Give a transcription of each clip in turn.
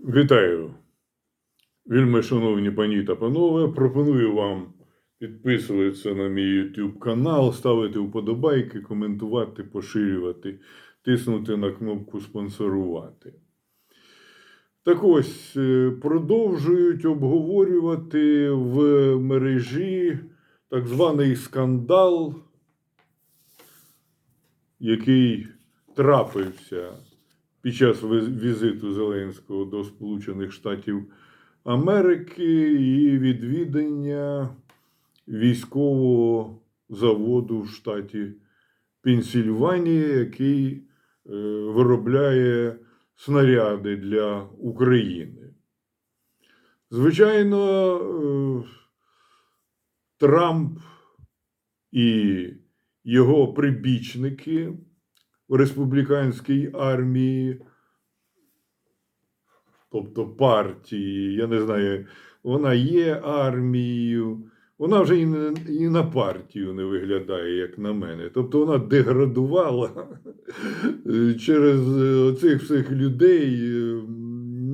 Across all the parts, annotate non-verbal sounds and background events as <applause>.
Вітаю, вельми шановні пані та панове. Пропоную вам підписуватися на мій YouTube канал, ставити вподобайки, коментувати, поширювати, тиснути на кнопку спонсорувати. Так ось е, продовжують обговорювати в мережі так званий скандал, який трапився під час візиту Зеленського до Сполучених Штатів Америки і відвідання військового заводу в штаті Пенсільванія, який е, виробляє снаряди для України. Звичайно, е, Трамп і його прибічники в республіканській армії, тобто партії, я не знаю, вона є армією, вона вже і, не, і на партію не виглядає, як на мене. Тобто вона деградувала <laughs> через е, цих всіх людей е,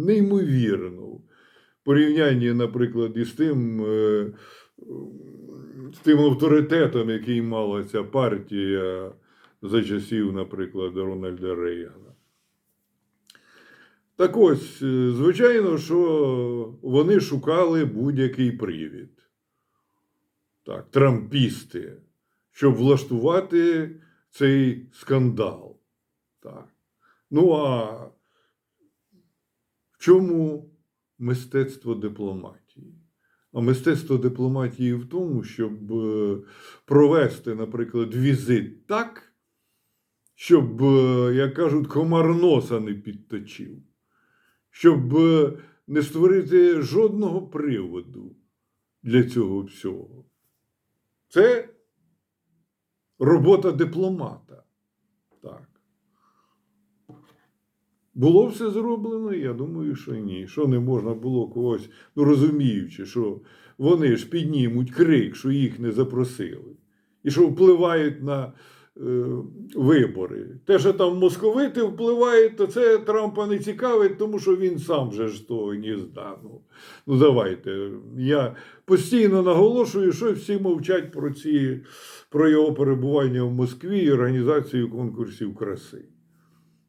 неймовірно. В порівнянні, наприклад, із тим, е, з тим авторитетом, який мала ця партія за часів, наприклад, Рональда Рейгана. Так ось, е, звичайно, що вони шукали будь-який привід. Так, трампісти, щоб влаштувати цей скандал. Так. Ну а в чому мистецтво дипломатії? А мистецтво дипломатії в тому, щоб е, провести, наприклад, візит так, щоб, е, як кажуть, комар носа не підточив, щоб е, не створити жодного приводу для цього всього. Це робота дипломата. Так. Було все зроблено? Я думаю, що ні. Що не можна було когось, ну розуміючи, що вони ж піднімуть крик, що їх не запросили, і що впливають на вибори. Те, що там московити впливають, то це Трампа не цікавить, тому що він сам же ж того не здану. Ну давайте. Я постійно наголошую, що всі мовчать про ці про його перебування в Москві і організацію конкурсів краси.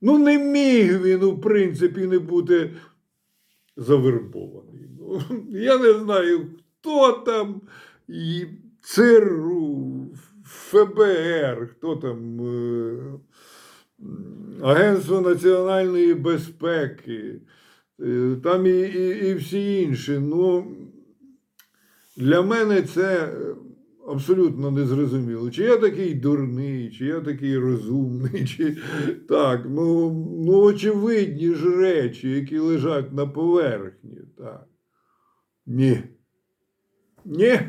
Ну, не міг він, у принципі, не бути завербований. Ну, я не знаю, хто там і ЦРУ, ФБР, хто там, е, Агентство національної безпеки, е, там і, і, і всі інші. Ну, для мене це абсолютно незрозуміло. Чи я такий дурний, чи я такий розумний, <laughs> чи так, ну, ну очевидні ж речі, які лежать на поверхні. Так. Ні. Ні.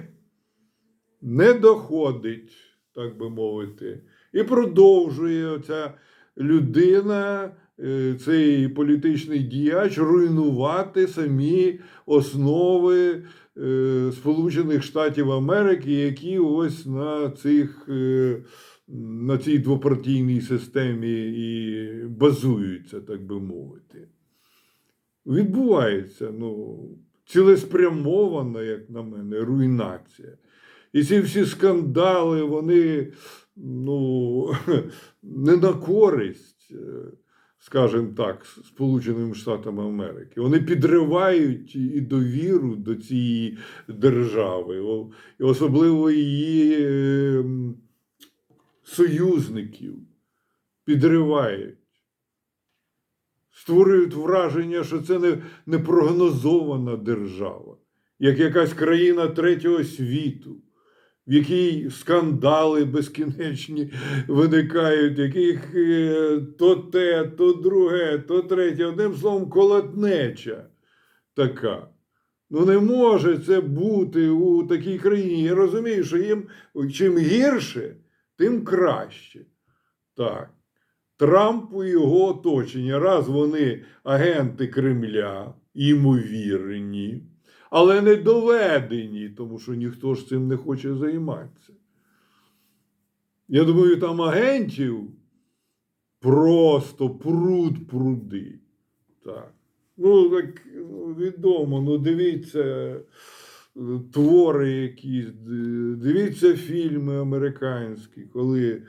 Не доходить, так би мовити. І продовжує ця людина, е, цей політичний діяч, руйнувати самі основи е, Сполучених Штатів Америки, які ось на цих. е, На цій двопартійній системі і базуються, так би мовити. Відбувається ну, цілеспрямована, як на мене, руйнація. І ці всі скандали, вони ну, <laughs> не на користь, е, скажімо так, Сполученим Штатам Америки. Вони підривають і довіру до цієї держави, і особливо її е, союзників підривають. Створюють враження, що це не, не прогнозована держава, як якась країна третього світу, в якій скандали безкінечні виникають, яких е, то те, то друге, то третє, одним словом, колотнеча така. Ну не може це бути у такій країні. Я розумію, що їм чим гірше, тим краще. Так. Трампу і його оточення, раз вони агенти Кремля, ймовірні, але не доведені, тому що ніхто ж цим не хоче займатися. Я думаю, там агентів просто пруд пруди. Так. Ну, так ну, відомо, ну дивіться е, твори якісь, дивіться фільми американські, коли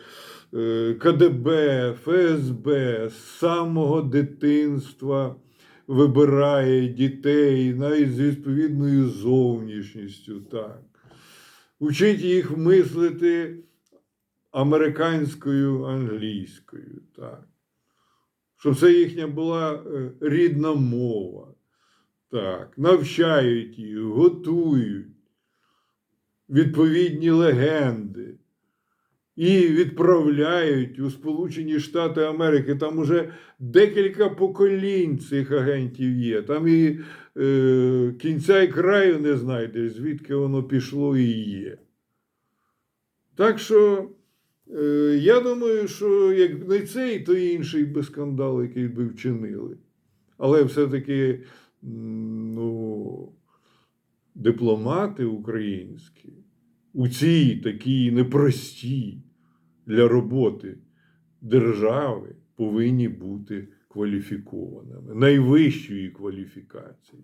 е, КДБ, ФСБ з самого дитинства вибирає дітей навіть з відповідною зовнішністю. Так. Учить їх мислити американською англійською. Так. Щоб це їхня була е, рідна мова. Так, навчають їх, готують відповідні легенди і відправляють у Сполучені Штати Америки. Там уже декілька поколінь цих агентів є. Там і е, кінця і краю не знайдеш, звідки воно пішло і є. Так що е, я думаю, що як не цей, то інший би скандал, який би вчинили. Але все-таки ну, дипломати українські у цій такій непростій для роботи держави повинні бути кваліфікованими, найвищої кваліфікації.